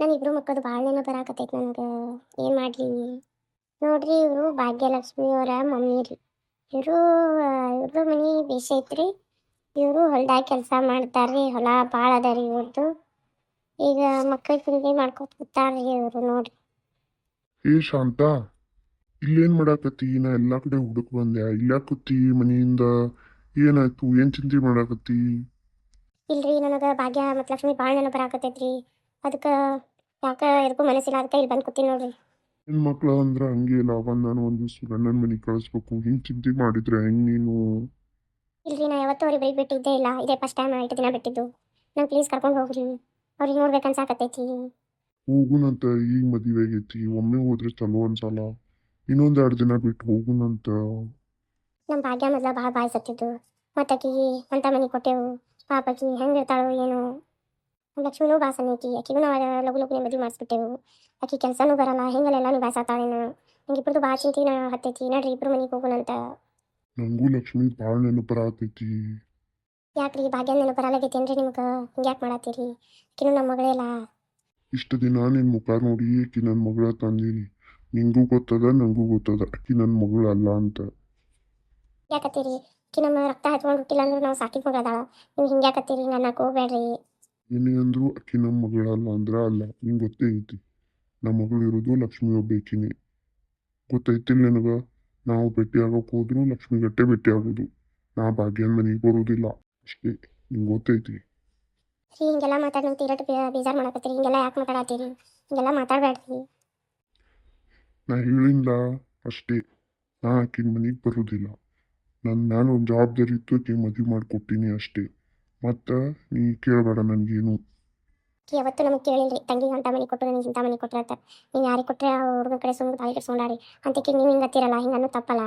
ನಾನು ಇಬ್ರು ಮಕ್ಕಳು ಭಾಳ ನೆನಪು ಬರಾಕತ್ತೈತಿ ನನಗೆ. ಏನು ಮಾಡಲಿ? ನೋಡ್ರಿ ಇವರು ಭಾಗ್ಯಲಕ್ಷ್ಮಿ ಅವರ ಮಮ್ಮಿ ರೀ. ಇವರು ಇವ್ರದ್ದು ಮನೆ ಬೇಷ ಐತ್ರಿ. ಇವರು ಹೊಲ್ದಾಗ ಕೆಲಸ ಮಾಡ್ತಾರ್ರಿ ಹೊಲ ಭಾಳ ಅದ ರೀ ಇವ್ರದ್ದು ಈಗ ಮಕ್ಕಳ ತಿಂಡಿ ಮಾಡ್ಕೊತ ಕೂತಾರ್ರಿ ಇವರು ನೋಡ್ರಿ. ಏ ಶಾಂತ ಇಲ್ಲೇನ್ ಮಾಡಾಕತ್ತಿ? ನಾ ಎಲ್ಲಾ ಕಡೆ ಹುಡುಕ್ ಬಂದೆ. ಇಲ್ಲ ಕೂತಿ ಮನೆಯಿಂದ ಏನಾಯ್ತು? ಏನ್ ಚಿಂತೆ ಮಾಡಾಕತ್ತಿ? ಇಲ್ರಿ ನನಗೆ ಭಾಗ್ಯ ಮತ್ತು ಲಕ್ಷ್ಮಿ ಭಾಳ ನೆನಪು ಬರಾಕತ್ತೈತ್ರಿ. ಅದಕ್ಕೆ ಯಾಕೆ ಇದಕ್ಕೂ ಮನಸ್ಸಿಲ್ಲ ಅದಕ್ಕೆ ಇಲ್ಲಿ ಬಂದು ಕೂತೀನಿ ನೋಡ್ರಿ. ಹೆಣ್ ಮಕ್ಳು ಅಂದ್ರೆ ಹಂಗೆ ನಾನು ಒಂದು ದಿವ್ಸ ಗಂಡನ ಮನೆಗೆ ಕಳಿಸ್ಬೇಕು. ಹಿಂಗೆ ಚಿಂತೆ ಮಾಡಿದ್ರೆ ಹೆಂಗ್ ನೀನು? ಇಲ್ರಿ ನಾ ಯಾವತ್ತೂ ಅವ್ರಿಗೆ ಬೈಕ್ ಬಿಟ್ಟಿದ್ದೇ ಇಲ್ಲ. ಇದೇ ಫಸ್ಟ್ ಟೈಮ್ ಎಂಟು ದಿನ ಬಿಟ್ಟಿದ್ದು. ನಂಗೆ ಪ್ಲೀಸ್ ಕರ್ಕೊಂಡು ಹೋಗ್ರಿ. ಅವ್ರಿಗೆ ನೋಡ್ಬೇಕು ಅನ್ಸಾಕತ್ತೈತಿ. ಹೋಗುನಂತ ಈಗ ಮದುವೆ ಆಗೈತಿ. ಒಮ್ಮೆ ಹೋದ್ರೆ ಚಲೋ ಅನ್ಸಲ್ಲ. ಇನ್ನೊಂದ್ ಎರಡು ದಿನ ಬಿಟ್ಟು ಹೋಗುನಂತ ನಮ್ಮ ಭಾಗ್ಯ ಮೊದಲ ಭಾಳ ಬಾಯ್ ಸತ್ತಿದ್ದು ಮತ್ತು ಆಕಿಗೆ ಅಂತ ಮನೆ ಕೊಟ್ಟೆವು. ಪಾಪಕಿ ಹೆಂಗೆ ಇರ್ತಾಳೋ ಏನು. ಲಕ್ಷ್ಮಿನೂ ಭಾಸನ ಐತಿ ಆಕಿಗೂ ನಾವು ಲಗು ಲಗುನೆ ಮದುವೆ ಮಾಡಿಸ್ಬಿಟ್ಟೆವು. ಆಕಿ ಕೆಲಸನೂ ಬರಲ್ಲ ಹೆಂಗಲ್ಲೆಲ್ಲ ನಿಭಾಯಿಸತ್ತಾಳೇನು ನಂಗೆ ಇಬ್ಬರದು ಭಾಳ ಚಿಂತೆ ಹತ್ತೈತಿ ನಡ್ರಿ ಇಬ್ರು ಮನೆಗೆ ಹೋಗೋಣಂತ ನಂಗೂ ಲಕ್ಷ್ಮಿ ಭಾಳ ನೆನಪರಾತೈತಿ ಯಾಕ್ರಿ ಭಾಗ್ಯ ನೆನಪು ಬರಲಾಗೈತೇನ್ರಿ ನಿಮ್ಗೆ? ಹಿಂಗೆ ಯಾಕೆ ಮಾಡತ್ತೀರಿ ಆಕಿನೂ ನಮ್ಮ ಮಗಳೇ ಇಷ್ಟು ಇಷ್ಟ ದಿನ ನಿನ್ ಮುಖ ನೋಡಿ ಆಕಿ ನನ್ನ ಮಗಳ ತಂದೀನಿ. ನಿಂಗೂ ಗೊತ್ತದ ನಂಗೂ ಗೊತ್ತದ ಆಕಿ ಮಗಳು ಮಗಳಲ್ಲ ಅಂತ. ಯಾಕತ್ತೀರಿ? ಆಕಿ ನಮ್ಮ ರಕ್ತ ಹಚ್ಕೊಂಡು ಹುಟ್ಟಿಲ್ಲ ಅಂದ್ರೆ ನಾವು ಸಾಕಿದ ಮಗಳದಾಳ ನೀವು ಹಿಂಗ್ಯಾಕತ್ತೀರಿ ನನ್ನ ಹೋಗ್ಬೇಡ್ರಿ. ಏನೇ ಅಂದ್ರು ಅಕ್ಕಿ ನಮ್ಮ ಮಗಳಲ್ಲ ಅಂದ್ರೆ ಅಲ್ಲ ನಿಂಗೆ ಗೊತ್ತೇ ಐತಿ ನಮ್ಮ ಮಗಳು ಇರೋದು ಲಕ್ಷ್ಮಿ ಒಬ್ಬೇಕಿನಿ ಗೊತ್ತೈತಿಲ್ಲ ನನಗೆ ನಾವು ಭೇಟಿ ಆಗಕ್ ಹೋದ್ರು ಲಕ್ಷ್ಮಿ ಗಟ್ಟೆ ಭೇಟಿ ಆಗೋದು ನಾ ಭಾಗ್ಯನ ಮನೆಗೆ ಬರೋದಿಲ್ಲ ಅಷ್ಟೇ ನಿಂಗೆ ಗೊತ್ತೈತಿ ರೀ ಹಿಂಗೆಲ್ಲ ಮಾತಾಡಿ ನಂಗೆ ತೀರಟ್ ಬೇಜಾರು ಮಾಡಕತ್ತೀರಿ ಹಿಂಗೆಲ್ಲ ಯಾಕೆ ಮಾತಾಡತ್ತೀರಿ ಹಿಂಗೆಲ್ಲ ಮಾತಾಡಬೇಡ್ರಿ ನಾ ಹೇಳಿಲ್ಲ ಅಷ್ಟೇ ನಾ ಆಕಿನ ಮನೆಗೆ ಬರೋದಿಲ್ಲ ನನ್ನ ನಾನು ಒಂದು ಜವಾಬ್ದಾರಿ ಇತ್ತು ಆಕಿ ಮದುವೆ ಮಾಡಿಕೊಟ್ಟಿನಿ ಅಷ್ಟೇ ಮತ್ತು ನೀ ಕೇಳಬೇಡ ನನಗೇನು. ಯಾವತ್ತೂ ನಮಗೆ ಕೇಳಿಲ್ರಿ. ತಂಗಿಗೆ ಅಂತ ಮನೆ ಕೊಟ್ಟು ನನಗೆ ಇಂಥ ಮನೆ ಕೊಟ್ಟರೆ ಅಂತ. ನೀವು ಯಾರಿಗೆ ಕೊಟ್ಟರೆ ಆ ಹುಡುಗ ಕಡೆ ಸುಮ್ಮನೆ ತಾಳಿ ಕಟ್ಸ್ಕೊಂಡಾರಿ? ಅಂತಕ್ಕೆ ನೀವು ಹಿಂಗೆ ಹತ್ತಿರಲ್ಲ ಹಿಂಗೆ ಅನ್ನೋ ತಪ್ಪಲ್ಲ.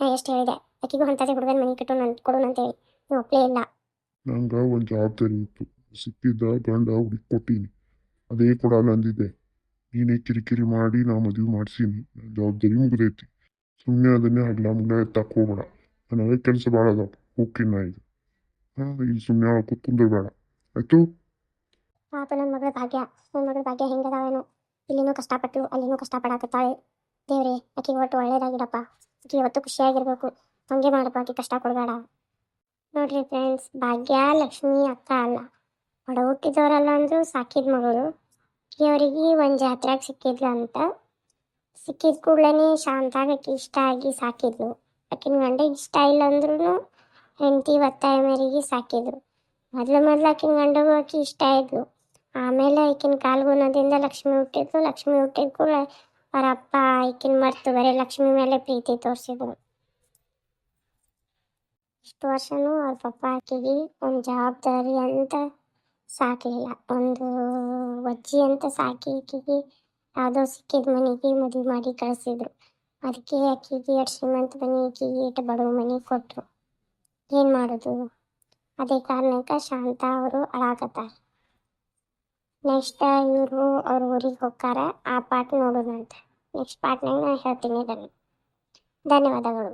ನಾ ಎಷ್ಟು ಹೇಳಿದೆ. ಆಕಿಗೂ ಅಂಥದ್ದೇ ಹುಡುಗನ ಮನೆ ಕಟ್ಟು ನನ್ ಕೊಡು ಅಂತೇಳಿ ನೀವು ಒಪ್ಪಲೇ ಇಲ್ಲ. ನಂಗೆ ಒಂದು ಜವಾಬ್ದಾರಿ ಇತ್ತು. ಸಿಕ್ಕಿದ್ದ ಗಂಡ ಹುಡುಗಿ ಕೊಟ್ಟೀನಿ. ಅದೇ ಕೊಡಲ್ಲ ಅಂದಿದ್ದೆ. ನೀನೇ ಕಿರಿಕಿರಿ ಮಾಡಿ ನಾ ಮದುವೆ ಮಾಡಿಸೀನಿ. ನನ್ನ ಜವಾಬ್ದಾರಿ ಮುಗಿದೈತಿ. ಸುಮ್ಮನೆ ಅದನ್ನೇ ಹಗ್ಲ ಮುಗ್ಲ ಎತ್ತಾಕೋಬೇಡ ಹೋಗ್ಬೇಡ. ನನಗೆ ಕೆಲಸ ಭಾಳ ಅದಾವ ಹೋಗ್ತೀನಿ ನಾ ಈಗ. ಈಗ ಸುಮ್ಮನೆ ಕೂತ್ಕೊಂಡ್ರೆ ಬೇಡ ಆಯ್ತು? ಪಾಪ ನನ್ನ ಮಗಳ ಭಾಗ್ಯ. ನನ್ನ ಮಗಳ ಭಾಗ್ಯ ಹೆಂಗದಾವೇನು ಇಲ್ಲಿನೂ ಕಷ್ಟಪಟ್ಟು ಅಲ್ಲಿನೂ ಕಷ್ಟಪಡಾಕತ್ತಾಳೆ. ದೇವ್ರಿ, ಆಕಿಗೆ ಒಟ್ಟು ಒಳ್ಳೇದಾಗಿಡಪ್ಪ. ಆಕಿ ಇವತ್ತು ಖುಷಿಯಾಗಿರ್ಬೇಕು. ಹಂಗೆ ಮಾಡಪ್ಪ, ಆಕಿ ಕಷ್ಟ ಕೊಡಬೇಡ. ನೋಡ್ರಿ ಫ್ರೆಂಡ್ಸ್ ಭಾಗ್ಯ, ಲಕ್ಷ್ಮಿ, ಅಕ್ಕ ಅಲ್ಲ ಹೊಡ ಹುಟ್ಟಿದವರಲ್ಲ ಅಂದ್ರು ಸಾಕಿದ ಮಗಳು. ಅವರಿಗೆ ಒಂದು ಜಾತ್ರೆಗೆ ಸಿಕ್ಕಿದ್ಲು ಅಂತ. ಸಿಕ್ಕಿದ ಕೂಡಲೇ ಶಾಂತಾಗಿ ಆಕೆ ಇಷ್ಟ ಆಗಿ ಸಾಕಿದ್ಲು. ಆಕಿನ ಗಂಡ ಇಷ್ಟ ಇಲ್ಲ ಅಂದ್ರೂ ಹೆಂಡತಿ ಒತ್ತಾಯ ಮೇರೆಗೆ ಸಾಕಿದ್ರು. ಮೊದ್ಲು ಮೊದ್ಲು ಆಕಿನ ಗಂಡಗೂ ಆಕಿ ಇಷ್ಟ ಇದ್ಲು ಆಮೇಲೆ ಆಕಿನ ಕಾಲ್ಗುಣದಿಂದ ಲಕ್ಷ್ಮಿ ಹುಟ್ಟಿದ್ಲು ಲಕ್ಷ್ಮಿ ಹುಟ್ಟಿದ ಕೂಡ ಅವ್ರ ಅಪ್ಪ ಈಕಿನ ಮರ್ತು, ಬರೀ ಲಕ್ಷ್ಮಿ ಮೇಲೆ ಪ್ರೀತಿ ತೋರಿಸಿದ್ರು. ಇಷ್ಟು ವರ್ಷನೂ ಅವ್ರ ಪಪ್ಪ ಆಕಿಗೆ ಒಂದು ಜವಾಬ್ದಾರಿ ಅಂತ ಸಾಕಲಿಲ್ಲ. ಒಂದು ಒಜ್ಜಿ ಅಂತ ಸಾಕಿ ಆಕಿಗೆ ಯಾವುದೋ ಸಿಕ್ಕಿದ ಮನೆಗೆ ಮದುವೆ ಮಾಡಿ ಕಳಿಸಿದ್ರು. ಅದಕ್ಕೆ ಆಕಿಗೆ ಎರಡು ಶ್ರೀಮಂತ ಮನೆ ಆಕಿಗೆ ಇಟ್ಟು ಬಡವ ಮನೆ ಕೊಟ್ಟರು ಏನು ಮಾಡೋದು? ಅದೇ ಕಾರಣಕ್ಕೆ ಶಾಂತ ಅವರು ಅಳಾಕತ್ತಾರ ನೆಕ್ಸ್ಟ್ ಇವರು ಅವ್ರ ಊರಿಗೆ ಹೋಗ್ತಾರ ಆ ಪಾರ್ಟ್ ನೋಡೋಣಂತೆ. ನೆಕ್ಸ್ಟ್ ಪಾರ್ಟ್ನಾಗ ನಾನು ಹೇಳ್ತೀನಿ ಧನ್ಯವಾದಗಳು.